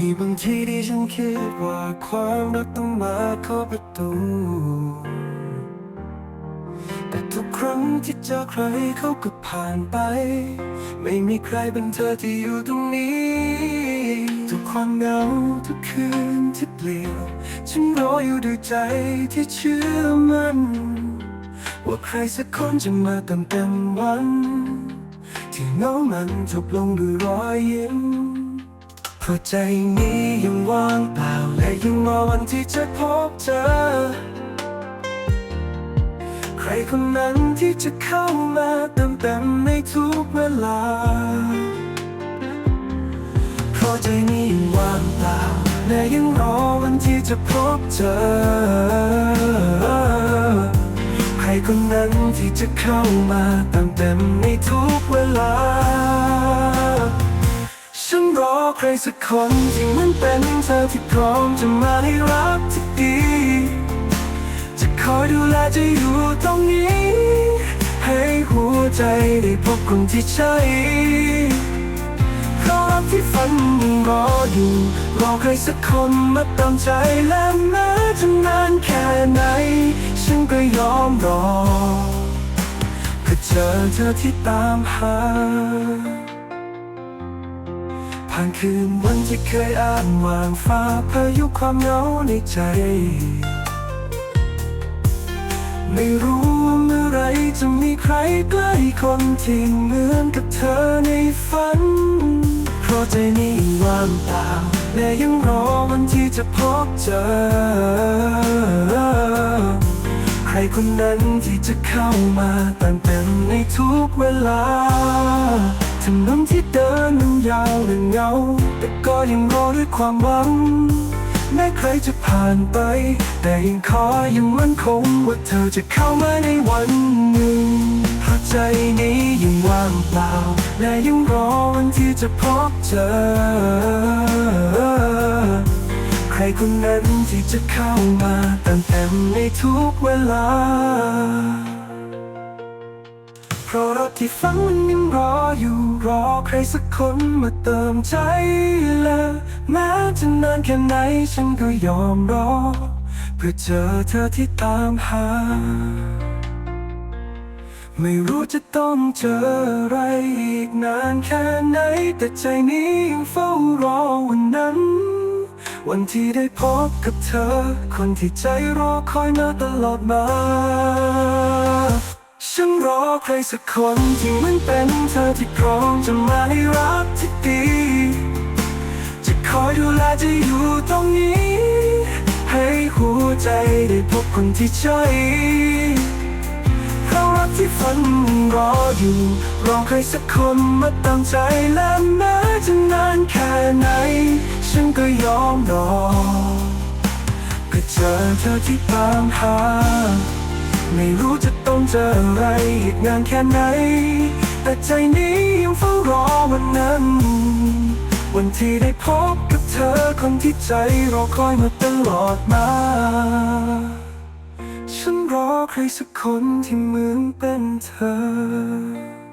มีบางทีที่ฉันคิดว่าความรักต้องมาเคาประตู แต่ทุกครั้งที่เจอใครเขาก็ผ่านไป ไม่มีใครเป็นเธอที่อยู่ตรงนี้ ทุกความเหงาทุกคืนที่เปลี่ยวฉันรออยู่ด้วยใจที่เชื่อมันว่าใครสักคนจะมาเติมเต็มวัน ที่เหงามันจบลงด้วยรอยยิ้ม ราะใจนี้ยังว่างเปล่าและยังรอวันที่จะพบเจอใครคนนั้นที่จะเข้ามาเติมเต็มในทุกเวลา เพราะใจนี้ยังว่างเปล่าและยังรอวันที่จะพบเจอใครคนนั้นที่จะเข้ามาเติมเต็มในทุกเวลา รอใครสักคนที่มันเป็นเธอที่พร้อมจะมาให้รักที่ดี จะคอยดูแลจะอยู่ตรงนี้ ให้หัวใจได้พบคนที่ใช่เพราะรักที่ฝันยังรออยู่ รอใครสักคนมาติมใจและแม้จะนานแค่ไหน ฉันก็ยอมรอเพื่อเจอเธอที่ตามหา ผ่านคืนวันที่เคยอ้างวางฟ้าพายุความเหงาในใจ ไม่รู้ว่าเมื่อไรจะมีใครใกล้คนที่เหมือนกับเธอในฝัน เพราะใจนี้ว่างเปล่าและยังรอวันที่จะพบเจอ ใครคนนั้นที่จะเข้ามาเติมเต็มในทุกเวลา นนที่เดินมันยาวและเงา แต่ก็ยังรอด้วยความหวัง แม้ใครจะผ่านไป แต่ยังคอยยังมั่นคงว่าเธอจะเข้ามาในวันหนึ่งเพราะใจนี้ยังว่างเปล่า และยังรอวันที่จะพบเจอ ใครคนนั้นที่จะเข้ามาเติมเต็มในทุกเวลา เพราะรักที่ฝังมันยังรออยู่รอใครสักคนมาเติมใจและแม้จะนานแค่ไหนฉันก็ยอมรอ เพื่อเจอเธอที่ตามหา ไม่รู้จะต้องเจออะไรอีกนานแค่ไหน แต่ใจนี้ยังเฝ้ารอวันนั้น วันที่ได้พบกับเธอ คนที่ใจรอคอยมาตลอดมา ใครสักคนที่เหมันเป็นเธอที่พร้อมจะมาให้รักที่ดี จะคอยดูแลจะอยู่ตรงนี้ ให้หัวใจได้พบคนที่ใช่เพราะรักที่ฝันรออยู่ รอใครสักคนมาเติมใจและแม้จะนานแค่ไหน ฉันก็ยอมรอเพื่อเจอเธอที่ตามหา ไม่รู้จะต้องเจออะไรอีกงานแค่ไหน แต่ใจนี้ยังเฝ้ารอวันนั้น วันที่ได้พบกับเธอคนที่ใจรอคอยมาตลอดมา ฉันรอใครสักคนที่เหมือนเป็นเธอ